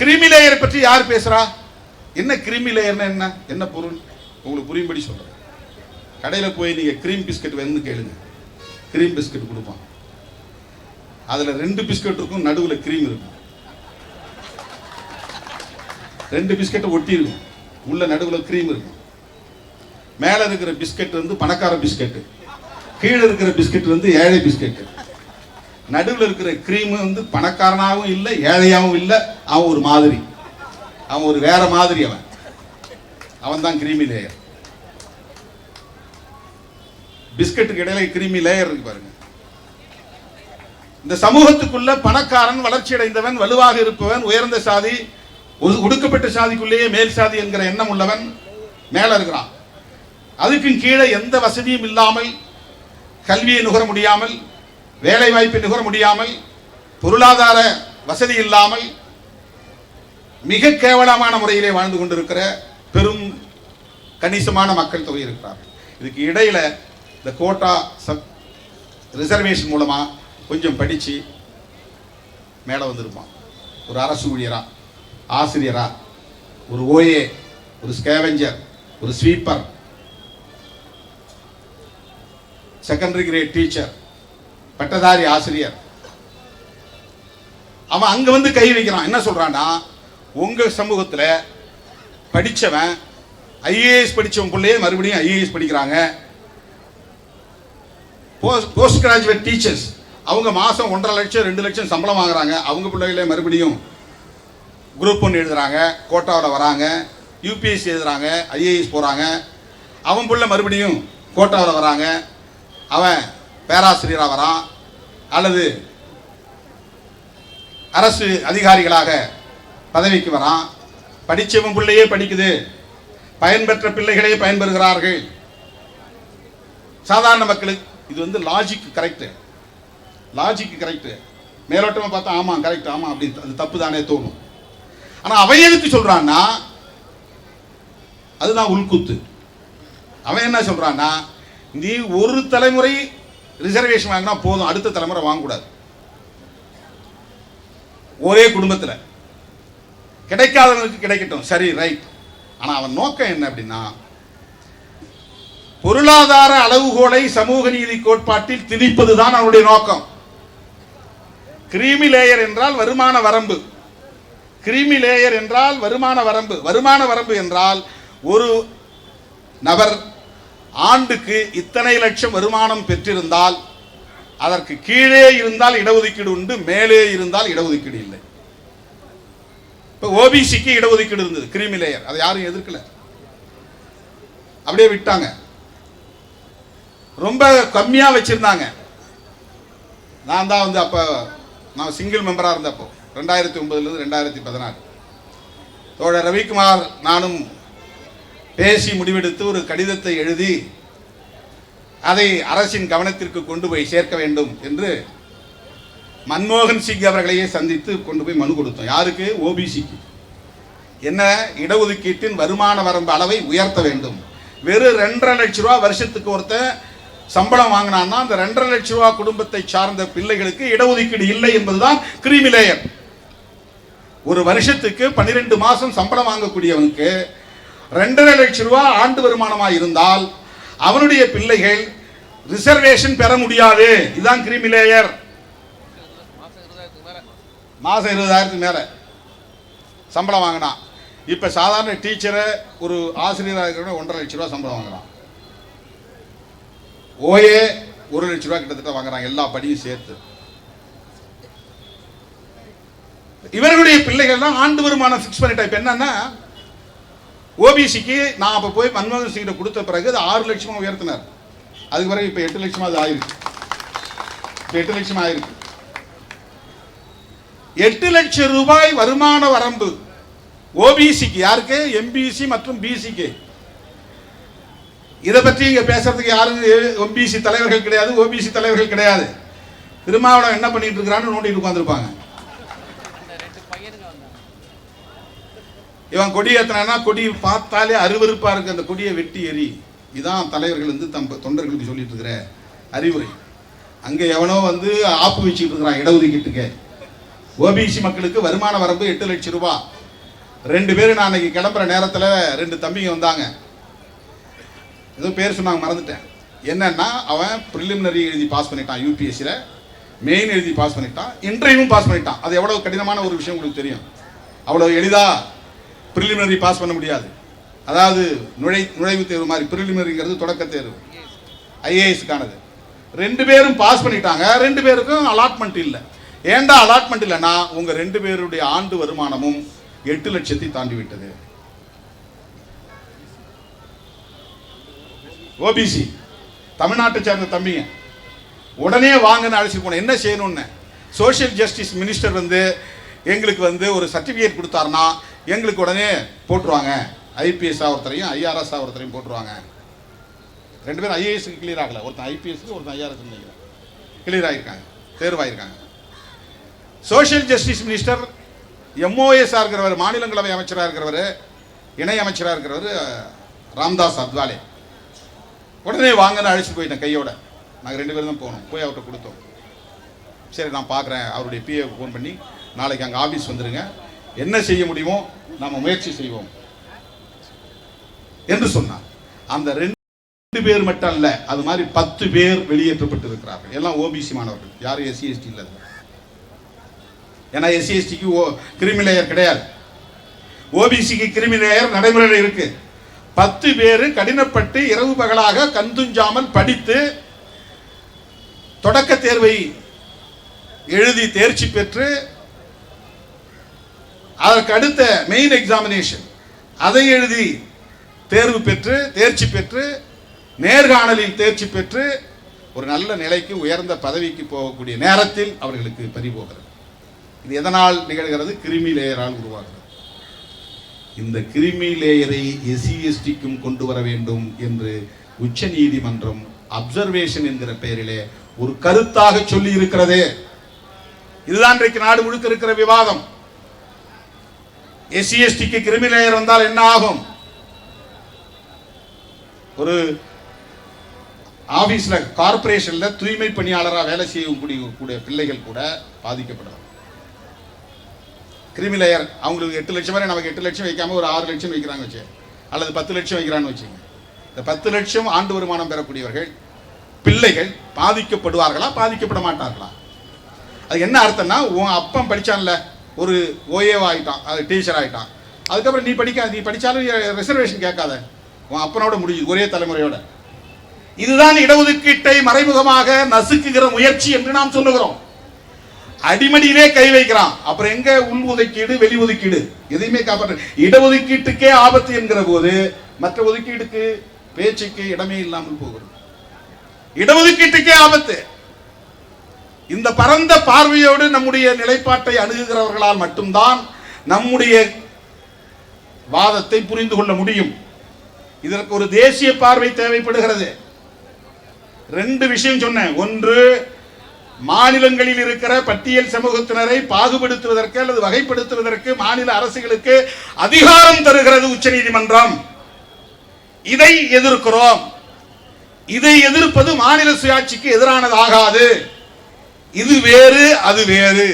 கிருமி லேயரை பற்றி யார் பேசுறா? என்ன கிருமி லேயர்னா என்ன? என்ன பொருள்? உங்களுக்கு புரியும்படி சொல்றேன். கடையில் போய் நீங்கள் கிரீம் பிஸ்கட் வேணும்னு கேளுங்க. கிரீம் பிஸ்கட் கொடுப்பான். அதில் ரெண்டு பிஸ்கட் இருக்கும் நடுவில் கிரீம் இருக்கும். ரெண்டு பிஸ்கட்டை ஒட்டி இருக்கும் உள்ள நடுவில் கிரீம் இருக்கும். மேலே இருக்கிற பிஸ்கட் வந்து பணக்கார பிஸ்கட்டு கீழே இருக்கிற பிஸ்கட் வந்து ஏழை பிஸ்கட்டு நடுவுல இருக்கிற கிரீம் வந்து பணக்காரனாகவும் இல்லை ஏழையாகவும் இல்லை. அவன் ஒரு மாதிரி. அவன் ஒரு வேற மாதிரி அவன். அவன் தான் கிரீமி லேயர் பிஸ்கட்டுக்கு இடையில கிரீமி லேயர் இருக்கு பாருங்க. இந்த சமூகத்துக்குள்ள பணக்காரன் வளர்ச்சி அடைந்தவன் வலுவாக இருப்பவன் உயர்ந்த சாதி ஒடுக்கப்பட்ட சாதிக்குள்ளேயே மேல் சாதி என்கிற எண்ணம் உள்ளவன் மேல இருக்கிறான். அதுக்கும் கீழே எந்த வசதியும் இல்லாமல் கல்வியை நுகர முடியாமல் வேலை வாய்ப்பை நுகர முடியாமல் பொருளாதார வசதி இல்லாமல் மிக கேவலமான முறையிலே வாழ்ந்து கொண்டிருக்கிற பெரும் கணிசமான மக்கள் தொகை இருக்கிறார்கள். இதுக்கு இடையில இந்த கோட்டா சப் ரிசர்வேஷன் மூலமாக கொஞ்சம் படித்து மேலே வந்திருப்பான். ஒரு அரசு ஊழியராக ஆசிரியராக ஒரு ஓஏ ஒரு ஸ்கேவெஞ்சர் ஒரு ஸ்வீப்பர் செகண்டரி கிரேட் டீச்சர் பட்டதாரி ஆசிரியர். அவன் அங்க வந்து கை வைக்கிறான். என்ன சொல்றான்னா உங்க சமூகத்துல படிச்சவன் ஐஏஎஸ் படிச்சவன் பிள்ளையே மறுபடியும் ஐஏஎஸ் படிக்கிறாங்க. போஸ்ட் கிராஜுவேட் டீச்சர்ஸ் அவங்க மாசம் ஒன்றரை லட்சம் ரெண்டு லட்சம் சம்பளம் வாங்குறாங்க. அவங்க பிள்ளைகளே மறுபடியும் குரூப் ஒன்று எழுதுறாங்க. கோட்டாவில் வராங்க. யூபிஎஸ்சி எழுதுறாங்க. ஐஏஎஸ் போகிறாங்க அவன் பிள்ளை மறுபடியும் கோட்டாவில் வராங்க. அவன் பேராசிரியராக வரான் அல்லது அரசு அதிகாரிகளாக பதவிக்கு வரான் படித்தவன் பிள்ளையே படிக்குது. பயன்பெற்ற பிள்ளைகளே பயன்பெறுகிறார்கள். சாதாரண மக்களுக்கு இது வந்து லாஜிக் கரெக்டு லாஜிக் கரெக்டு மேலோட்டமாக பார்த்தா ஆமாம் கரெக்ட் ஆமாம் அப்படின்னு அது தப்பு தானே தோணும். ஆனால் அவன் எதுக்கு சொல்றான்னா அதுதான் உள்குத்து. அவன் என்ன சொல்றான்னா நீ ஒரு தலைமுறை ரிசர்வேஷன் வாங்கினா போதும். அடுத்த தலைமுறை வாங்கக்கூடாது. ஒரே குடும்பத்தில். கிடைக்காதவனுக்கு கிடைக்கட்டும். சரி ரைட் ஆனால் அவன் நோக்கம் என்ன அப்படின்னா பொருளாதார அளவுகோலை சமூக நீதி கோட்பாட்டில் திணிப்பதுதான் அவனுடைய நோக்கம். கிரீமி லேயர் என்றால் வருமான வரம்பு. கிரீமி லேயர் என்றால் வருமான வரம்பு. வருமான வரம்பு என்றால் ஒரு நபர் ஆண்டுக்கு இத்தனை லட்சம் வருமானம் பெற்றிருந்தால் அதற்கு கீழே இருந்தால் இடஒதுக்கீடு உண்டு மேலே இருந்தால் இடஒதுக்கீடு இல்லை. இப்போ ஓபிசிக்கு இடஒதுக்கீடு இருந்தது கிரிமி லேயர். அதை யாரும் எதிர்க்கல. அப்படியே விட்டாங்க. ரொம்ப கம்மியா வச்சிருந்தாங்க. நான் தான் வந்து அப்போ நான் சிங்கிள் மெம்பராக இருந்தப்போ ரெண்டாயிரத்தி ஒன்பதுலேருந்து ரெண்டாயிரத்தி பதினாறு. தோழர் ரவிக்குமார் நானும் பேசி முடிவெடுத்து ஒரு கடிதத்தை எழுதி அதை அரசின் கவனத்திற்கு கொண்டு போய் சேர்க்க வேண்டும் என்று மன்மோகன் சிங் அவர்களையே சந்தித்து கொண்டு போய் மனு கொடுத்தோம். யாருக்கு? ஓபிசிக்கு என்ன? இடஒதுக்கீட்டின் வருமான வரம்பு அளவை உயர்த்த வேண்டும். வெறும் ரெண்டரை லட்ச ரூபா வருஷத்துக்கு ஒருத்தன் சம்பளம் வாங்கினான்னா அந்த ரெண்டரை லட்ச ரூபா குடும்பத்தை சார்ந்த பிள்ளைகளுக்கு இடஒதுக்கீடு இல்லை என்பதுதான் கிரிமிலேயர். ஒரு வருஷத்துக்கு பன்னிரெண்டு மாதம் சம்பளம் வாங்கக்கூடியவனுக்கு ரெண்டரை லட்சம் ரூபா ஆண்டு வருமானமா இருந்தால் அவனுடைய பிள்ளைகள் ரிசர்வேஷன் பெற முடியாது. இதுதான் கிரீமி லேயர். மாதம் இருபதாயிரத்துக்கு மேலே. சம்பளம் வாங்கினா. இப்போ சாதாரண டீச்சரை ஒரு ஆசிரியராக இருக்கிறவங்க ஒன்றரை லட்ச ரூபா சம்பளம் வாங்குறான். ஓஏ ஒரு லட்ச ரூபா கிட்டத்தட்ட வாங்குறாங்க எல்லா படியும் சேர்த்து. இவர்களுடைய பிள்ளைகள் தான் ஆண்டு வருமானம் ஃபிக்ஸ் பண்ணிட்டா. இப்போ என்னன்னா ஓபிசிக்கு நான் அப்போ போய் மன்மோகன் சிங்கிட்ட கொடுத்த பிறகு அது ஆறு லட்சமாக உயர்த்தினார். அதுக்கு பிறகு இப்போ எட்டு லட்சமாக அது ஆயிருக்கு. இப்போ எட்டு லட்சம் ஆயிருக்கு. எட்டு லட்சம் ரூபாய் வருமான வரம்பு ஓபிசிக்கு யாருக்கு? எம்பிசி மற்றும் பிசிக்கு. இதை பற்றி இங்கே பேசுறதுக்கு யாரும் எம்பிசி தலைவர்கள் கிடையாது ஓபிசி தலைவர்கள் கிடையாது. திருமாவளவன் என்ன பண்ணிட்டு இருக்கிறான்னு நோண்டிட்டு உட்காந்துருப்பாங்க இவன் கொடி ஏத்தினா கொடி பார்த்தாலே அருவறுப்பாக இருக்குது அந்த கொடியை வெட்டி எறி. இதான் தலைவர்கள் வந்து தம் தொண்டர்களுக்கு சொல்லிட்டு இருக்கிற அறிவுரை. அங்கே எவனோ வந்து ஆப்பு வச்சுட்டு இருக்கிறான் இடஒதுக்கீட்டுக்கு ஓபிசி மக்களுக்கு வருமான வரம்பு எட்டு லட்சம் ரூபா. ரெண்டு பேரும் நான் அன்னைக்கு கிளம்புற நேரத்தில் ரெண்டு தம்பிங்க வந்தாங்க. ஏதோ பேர் சொன்னாங்க மறந்துட்டேன். என்னன்னா அவன் ப்ரிலிமினரி எழுதி பாஸ் பண்ணிட்டான் யூபிஎஸ்சியில் மெயின் எழுதி பாஸ் பண்ணிட்டான் இன்டர்வியூவும் பாஸ் பண்ணிட்டான். அது எவ்வளோ கடினமான ஒரு விஷயம் உங்களுக்கு தெரியும். அவ்வளோ எளிதாக ப்ரிலிமினரி பாஸ் பண்ண முடியாது. அதாவது நுழை நுழைவுத் தேர்வு மாதிரி ப்ரிலிமினரிங்கிறது தொடக்க தேர்வு. ஐஏஎஸ்க்கானது ரெண்டு பேரும் பாஸ் பண்ணிட்டாங்க. ரெண்டு பேருக்கும் அலாட்மெண்ட் இல்லை. ஏன்டா அலாட்மெண்ட் இல்லைன்னா உங்கள் ரெண்டு பேருடைய ஆண்டு வருமானமும் எட்டு லட்சத்தை தாண்டி விட்டது ஓபிசி தமிழ்நாட்டை சேர்ந்த தம்பிங்க. உடனே வாங்கன்னு அழைச்சிட்டு போனேன். என்ன செய்யணும்னு. சோஷியல் ஜஸ்டிஸ் மினிஸ்டர் வந்து எங்களுக்கு வந்து ஒரு சர்டிஃபிகேட் கொடுத்தாருன்னா எங்களுக்கு உடனே போட்டுருவாங்க. ஐபிஎஸ் ஒருத்தரையும் ஐஆர்எஸ் ஒருத்தரையும் போட்டுருவாங்க. ரெண்டு பேரும் ஐஏஎஸ்க்கு கிளியர் ஆகல. ஒருத்தன் ஐபிஎஸ்க்கு ஒருத்தன் ஐஆர்எஸ் நினைக்கிறேன் கிளியர் ஆகியிருக்காங்க தேர்வாயிருக்காங்க. சோஷியல் ஜஸ்டிஸ் மினிஸ்டர் எம்ஓஎஸ்ஆ இருக்கிறவர் மாநிலங்களவை அமைச்சராக இருக்கிறவர் இணை அமைச்சராக இருக்கிறவர் ராம்தாஸ் அத்வாலே. உடனே வாங்கன்னு அழைச்சிட்டு போயிட்டேன் கையோட. நாங்கள் ரெண்டு பேரும் தான் போனோம். போய் அவர்கிட்ட கொடுத்தோம். சரி நான் பார்க்குறேன் அவருடைய பிஏ ஃபோன் பண்ணி நாளைக்கு அங்கே ஆஃபீஸ் வந்துடுங்க என்ன செய்ய முடியுமோ நம்ம முயற்சி செய்வோம். என்று சொன்னார். அந்த ரெண்டு பேர் மட்டும் அல்ல அது மாதிரி பத்து பேர் வெளியேற்றப்பட்டிருக்கிறார்கள். எல்லாம் ஓபிசி மாணவர்கள். யாரும் எஸ்சி எஸ்டி இல்லை ஏன்னா எஸ்சி எஸ்டிக்கு ஓ கிரிமிலேயர் கிடையாது. ஓபிசிக்கு கிரிமிலேயர் நடைமுறையில் இருக்கு. பத்து பேர் கடினப்பட்டு இரவு பகலாக கந்துஞ்சாமல் படித்து தொடக்க தேர்வை எழுதி தேர்ச்சி பெற்று அதற்கு அடுத்த மெயின் எக்ஸாமினேஷன் அதை எழுதி தேர்வு பெற்று தேர்ச்சி பெற்று நேர்காணலில் தேர்ச்சி பெற்று ஒரு நல்ல நிலைக்கு உயர்ந்த பதவிக்கு போகக்கூடிய நேரத்தில் அவர்களுக்கு பறிபோகிறது. இது எதனால் நிகழ்கிறது? கிருமி லேயரால் உருவாகிறது. இந்த கிருமி லேயரை எஸ்சி எஸ்டிக்கும் கொண்டு வர வேண்டும் என்று உச்ச நீதிமன்றம் அப்சர்வேஷன் என்கிற பெயரிலே ஒரு கருத்தாக சொல்லி இருக்கிறதே இதுதான் இன்றைக்கு நாடு முழுக்க இருக்கிற விவாதம். எஸ்சி எஸ்டிக்கு கிரிமி லேயர் வந்தால் என்ன ஆகும்? ஒரு ஆபீஸ்ல கார்ப்பரேஷன்ல தூய்மை பணியாளராக வேலை செய்யக்கூடிய கூடிய பிள்ளைகள் கூட பாதிக்கப்படலாம். கிரிமி லேயர் அவங்களுக்கு எட்டு லட்சம் வரை நமக்கு எட்டு லட்சம் வைக்காம ஒரு ஆறு லட்சம் வைக்கிறாங்க வச்சு அல்லது பத்து லட்சம் வைக்கிறான்னு வச்சுங்க இந்த பத்து லட்சம் ஆண்டு வருமானம் பெறக்கூடியவர்கள் பிள்ளைகள் பாதிக்கப்படுவார்களா பாதிக்கப்பட மாட்டார்களா? அது என்ன அர்த்தம்னா உன் அப்பன் படிச்சான்ல ஒரு ஓஏவா ஆகிட்டான் அது டீச்சர் ஆகிட்டான் அதுக்கப்புறம் நீ படிக்க நீ படிச்சாலும் ரிசர்வேஷன் கேட்காத. உன் அப்பனோட முடியுது ஒரே தலைமுறையோட. இதுதான் இடஒதுக்கீட்டை மறைமுகமாக நசுக்குகிற முயற்சி என்று நாம் சொல்லுகிறோம். அடிமடியிலே கை வைக்கிறான். அப்புறம் எங்க உள் ஒதுக்கீடு வெளி ஒதுக்கீடு? எதையுமே காப்பாற்ற இடஒதுக்கீட்டுக்கே ஆபத்து என்கிற போது மற்ற ஒதுக்கீடுக்கு பேச்சுக்கு இடமே இல்லாமல் போகிறது. இடஒதுக்கீட்டுக்கே ஆபத்து. இந்த பரந்த பார்வையோடு நம்முடைய நிலைப்பாட்டை அணுகுகிறவர்களால் மட்டும்தான் நம்முடைய வாதத்தை புரிந்து கொள்ள முடியும். இதற்கு ஒரு தேசிய பார்வை தேவைப்படுகிறது. ரெண்டு விஷயம் சொன்னேன். ஒன்று மாநிலங்களில் இருக்கிற பட்டியல் சமூகத்தினரை பாகுபடுத்துவதற்கு அல்லது வகைப்படுத்துவதற்கு மாநில அரசுகளுக்கு அதிகாரம் தருகிறது உச்சநீதிமன்றம் இதை எதிர்க்கிறோம். இதை எதிர்ப்பது மாநில சுயாட்சிக்கு எதிரானதாகாது. இது வேறு அது வேறு.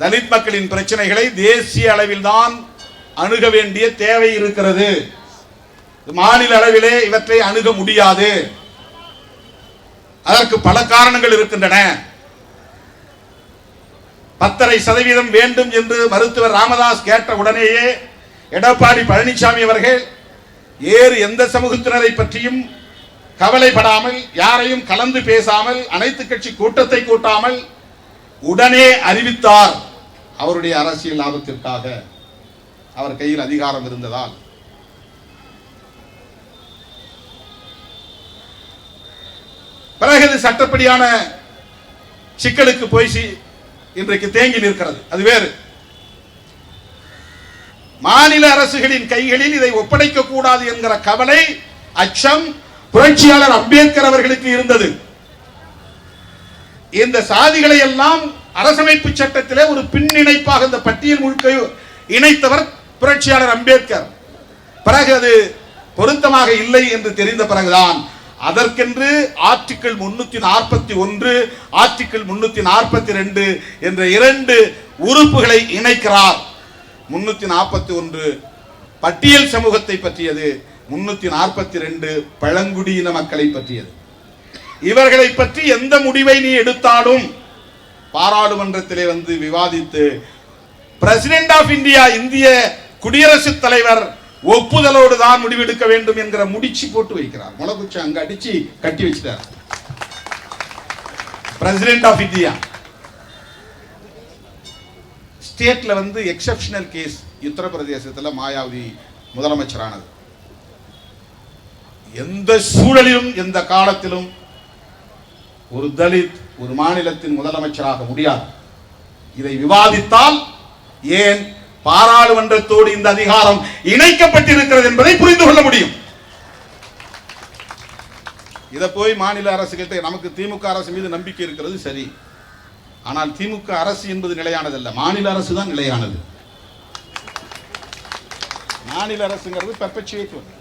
தலித் மக்களின் பிரச்சனைகளை தேசிய அளவில் தான் அணுக வேண்டிய தேவை இருக்கிறது. மாநில அளவிலே இவற்றை அணுக முடியாது. அதற்கு பல காரணங்கள் இருக்கின்றன. பத்தரை சதவீதம் வேண்டும் என்று மருத்துவர் ராமதாஸ் கேட்ட உடனேயே எடப்பாடி பழனிசாமி அவர்கள் ஏறு எந்த சமூகத்தினரை பற்றியும் கவலைப்படாமல் யாரையும் கலந்து பேசாமல் அனைத்து கட்சி கூட்டத்தை கூட்டாமல் உடனே அறிவித்தார் அவருடைய அரசியல் லாபத்திற்காக. அவர் கையில் அதிகாரம் இருந்ததால். பிறகு இது சட்டப்படியான சிக்கலுக்கு போய் இன்றைக்கு தேங்கி நிற்கிறது. அது வேறு. மாநில அரசுகளின் கைகளில் இதை ஒப்படைக்க கூடாது என்கிற கவலை அச்சம் புரட்சியாளர் அம்பேத்கர் அவர்களுக்கு இருந்தது. இந்த சாதிகளை எல்லாம் அரசமைப்பு சட்டத்திலே ஒரு பின்னிணைப்பாக இந்த பட்டியல் முழுக்க இணைத்தவர் புரட்சியாளர் அம்பேத்கர். பிறகு அது பொருத்தமாக இல்லை என்று தெரிந்த பிறகுதான். அதற்கென்று ஆர்டிக்கிள் முன்னூத்தி நாற்பத்தி ஒன்று ஆர்டிக்கிள் முன்னூத்தி நாற்பத்தி ரெண்டு என்ற இரண்டு உறுப்புகளை இணைக்கிறார். முன்னூத்தி நாற்பத்தி ஒன்று பட்டியல் சமூகத்தை பற்றியது. முன்னூத்தி நாற்பத்தி ரெண்டு பழங்குடியின மக்களை பற்றியது. இவர்களை பற்றி எந்த முடிவை நீ எடுத்தாலும் பாராளுமன்றத்திலே வந்து விவாதித்து பிரசிடென்ட் ஆஃப் இந்தியா இந்திய குடியரசுத் தலைவர் ஒப்புதலோடு தான் முடிவெடுக்க வேண்டும் என்கிற முடிச்சு போட்டு வைக்கிறார். முளகுச்சி அங்க அடிச்சு கட்டி வச்சிட்டார். பிரசிடென்ட் ஆஃப் இந்தியா ஸ்டேட்ல வந்து எக்ஸப்ஷனல் கேஸ் உத்தரப்பிரதேசத்தில் மாயாவதி முதலமைச்சரானது. எந்த சூழலிலும் எந்த காலத்திலும் ஒரு தலித் ஒரு மாநிலத்தின் முதலமைச்சராக முடியாது. இதை விவாதித்தால் ஏன் பாராளுமன்றத்தோடு இந்த அதிகாரம் இணைக்கப்பட்டிருக்கிறது என்பதை புரிந்து கொள்ள முடியும். இதை போய் மாநில அரசுகிட்ட நமக்கு திமுக அரசு மீது நம்பிக்கை இருக்கிறது சரி. ஆனால் திமுக அரசு என்பது நிலையானதல்ல. மாநில அரசு தான் நிலையானது. மாநில அரசுங்கிறது பெர்பச்சுவேட்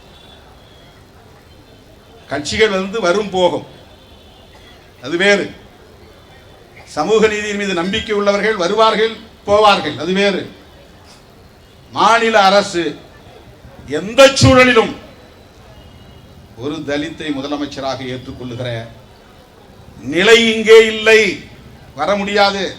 கட்சிகள் வந்து வரும் போகும். அது வேறு. சமூக நீதியின் மீது நம்பிக்கை உள்ளவர்கள் வருவார்கள் போவார்கள். அது வேறு. மாநில அரசு எந்த சூழலிலும் ஒரு தலித்தை முதலமைச்சராக ஏற்றுக்கொள்ளுகிற நிலை இங்கே இல்லை. வர முடியாது.